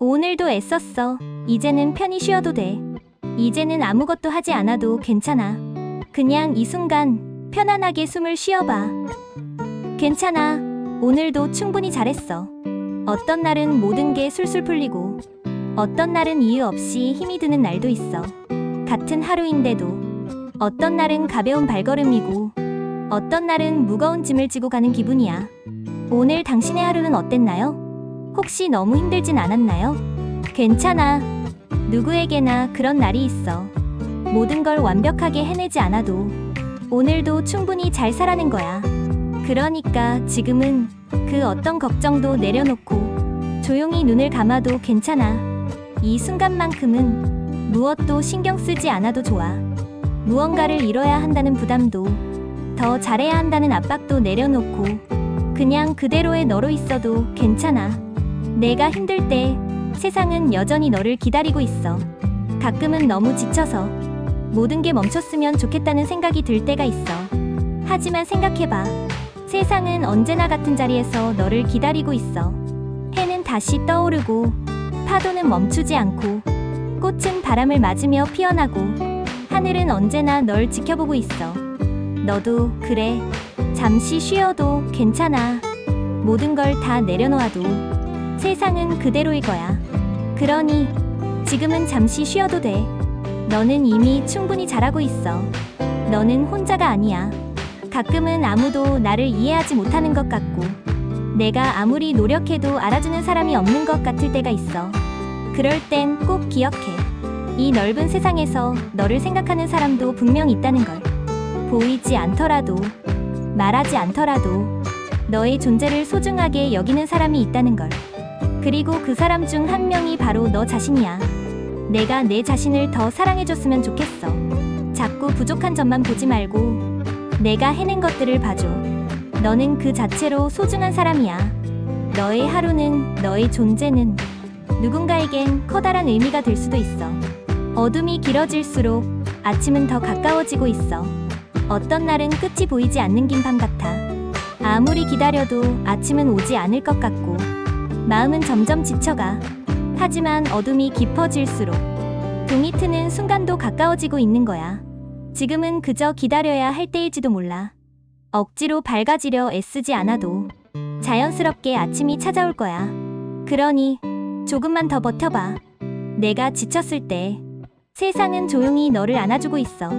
오늘도 애썼어. 이제는 편히 쉬어도 돼. 이제는 아무것도 하지 않아도 괜찮아. 그냥 이 순간 편안하게 숨을 쉬어봐. 괜찮아. 오늘도 충분히 잘했어. 어떤 날은 모든 게 술술 풀리고, 어떤 날은 이유 없이 힘이 드는 날도 있어. 같은 하루인데도, 어떤 날은 가벼운 발걸음이고, 어떤 날은 무거운 짐을 지고 가는 기분이야. 오늘 당신의 하루는 어땠나요? 혹시 너무 힘들진 않았나요? 괜찮아. 누구에게나 그런 날이 있어. 모든 걸 완벽하게 해내지 않아도 오늘도 충분히 잘 살아낸 거야. 그러니까 지금은 그 어떤 걱정도 내려놓고 조용히 눈을 감아도 괜찮아. 이 순간만큼은 무엇도 신경 쓰지 않아도 좋아. 무언가를 이뤄야 한다는 부담도 더 잘해야 한다는 압박도 내려놓고 그냥 그대로의 너로 있어도 괜찮아. 내가 힘들 때 세상은 여전히 너를 기다리고 있어. 가끔은 너무 지쳐서 모든 게 멈췄으면 좋겠다는 생각이 들 때가 있어. 하지만 생각해봐. 세상은 언제나 같은 자리에서 너를 기다리고 있어. 해는 다시 떠오르고, 파도는 멈추지 않고, 꽃은 바람을 맞으며 피어나고, 하늘은 언제나 널 지켜보고 있어. 너도 그래. 잠시 쉬어도 괜찮아. 모든 걸 다 내려놓아도 세상은 그대로일 거야. 그러니 지금은 잠시 쉬어도 돼. 너는 이미 충분히 잘하고 있어. 너는 혼자가 아니야. 가끔은 아무도 나를 이해하지 못하는 것 같고, 내가 아무리 노력해도 알아주는 사람이 없는 것 같을 때가 있어. 그럴 땐 꼭 기억해. 이 넓은 세상에서 너를 생각하는 사람도 분명 있다는 걸. 보이지 않더라도, 말하지 않더라도, 너의 존재를 소중하게 여기는 사람이 있다는 걸. 그리고 그 사람 중 한 명이 바로 너 자신이야. 내가 내 자신을 더 사랑해줬으면 좋겠어. 자꾸 부족한 점만 보지 말고 내가 해낸 것들을 봐줘. 너는 그 자체로 소중한 사람이야. 너의 하루는, 너의 존재는 누군가에겐 커다란 의미가 될 수도 있어. 어둠이 길어질수록 아침은 더 가까워지고 있어. 어떤 날은 끝이 보이지 않는 긴 밤 같아. 아무리 기다려도 아침은 오지 않을 것 같고, 마음은 점점 지쳐가. 하지만 어둠이 깊어질수록 동이 트는 순간도 가까워지고 있는 거야. 지금은 그저 기다려야 할 때일지도 몰라. 억지로 밝아지려 애쓰지 않아도 자연스럽게 아침이 찾아올 거야. 그러니 조금만 더 버텨봐. 내가 지쳤을 때 세상은 조용히 너를 안아주고 있어.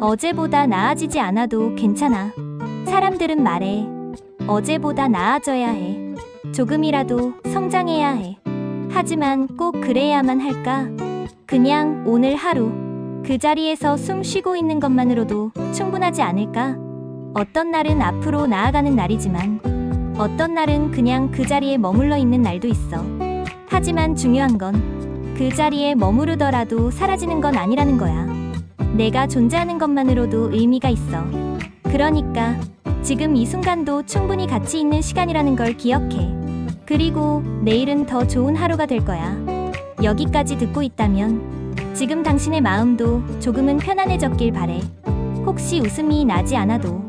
어제보다 나아지지 않아도 괜찮아. 사람들은 말해. 어제보다 나아져야 해. 조금이라도 성장해야 해. 하지만 꼭 그래야만 할까? 그냥 오늘 하루 그 자리에서 숨 쉬고 있는 것만으로도 충분하지 않을까? 어떤 날은 앞으로 나아가는 날이지만 어떤 날은 그냥 그 자리에 머물러 있는 날도 있어. 하지만 중요한 건 그 자리에 머무르더라도 사라지는 건 아니라는 거야. 내가 존재하는 것만으로도 의미가 있어. 그러니까 지금 이 순간도 충분히 가치 있는 시간이라는 걸 기억해. 그리고 내일은 더 좋은 하루가 될 거야. 여기까지 듣고 있다면 지금 당신의 마음도 조금은 편안해졌길 바래. 혹시 웃음이 나지 않아도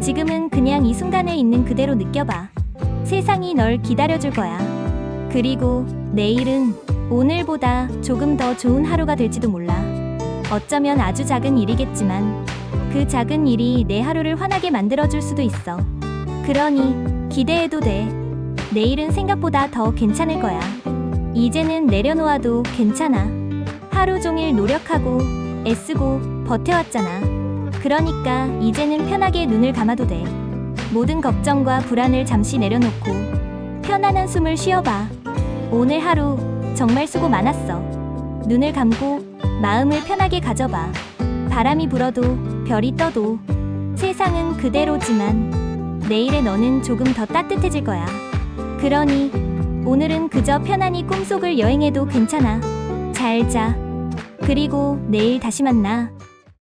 지금은 그냥 이 순간에 있는 그대로 느껴봐. 세상이 널 기다려줄 거야. 그리고 내일은 오늘보다 조금 더 좋은 하루가 될지도 몰라. 어쩌면 아주 작은 일이겠지만 그 작은 일이 내 하루를 환하게 만들어줄 수도 있어. 그러니 기대해도 돼. 내일은 생각보다 더 괜찮을 거야. 이제는 내려놓아도 괜찮아. 하루 종일 노력하고 애쓰고 버텨왔잖아. 그러니까 이제는 편하게 눈을 감아도 돼. 모든 걱정과 불안을 잠시 내려놓고 편안한 숨을 쉬어봐. 오늘 하루 정말 수고 많았어. 눈을 감고 마음을 편하게 가져봐. 바람이 불어도 별이 떠도 세상은 그대로지만 내일의 너는 조금 더 따뜻해질 거야. 그러니 오늘은 그저 편안히 꿈속을 여행해도 괜찮아. 잘 자. 그리고 내일 다시 만나.